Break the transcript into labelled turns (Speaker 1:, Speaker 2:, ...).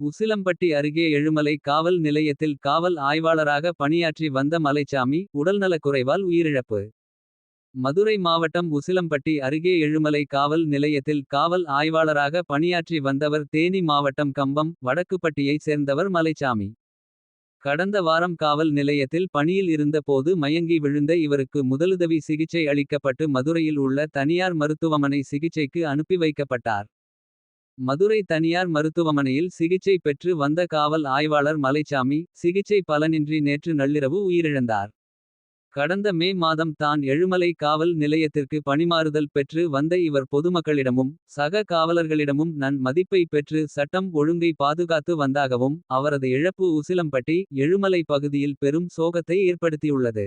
Speaker 1: உசிலம்பட்டி அருகே எழுமலை காவல் நிலையத்தில் காவல் ஆய்வாளராக பணியாற்றி வந்த மலைச்சாமி உடல்நலக் குறைவால் உயிரிழப்பு. மதுரை மாவட்டம் உசிலம்பட்டி அருகே எழுமலை காவல் நிலையத்தில் காவல் ஆய்வாளராக பணியாற்றி வந்தவர் தேனி மாவட்டம் கம்பம் வடக்குப்பட்டியைச் சேர்ந்தவர் மலைச்சாமி. கடந்த வாரம் காவல் நிலையத்தில் பணியில் இருந்த போது மயங்கி விழுந்த இவருக்கு முதலுதவி சிகிச்சை அளிக்கப்பட்டு மதுரையில் உள்ள தனியார் மருத்துவமனை சிகிச்சைக்கு அனுப்பி வைக்கப்பட்டார். மதுரை தனியார் மருத்துவமனையில் சிகிச்சை பெற்று வந்த காவல் ஆய்வாளர் மலைச்சாமி. சிகிச்சை பலனின்றி நேற்று நள்ளிரவு உயிரிழந்தார். கடந்த மே மாதம் தான் எழுமலை காவல் நிலையத்திற்கு பணிமாறுதல் பெற்று வந்த இவர் பொதுமக்களிடமும். சக காவலர்களிடமும் நன் மதிப்பை பெற்று சட்டம் ஒழுங்கை பாதுகாத்து வந்தாகவும். அவரது இழப்பு உசிலம்பட்டி எழுமலை பகுதியில் பெரும் சோகத்தை ஏற்படுத்தியுள்ளது.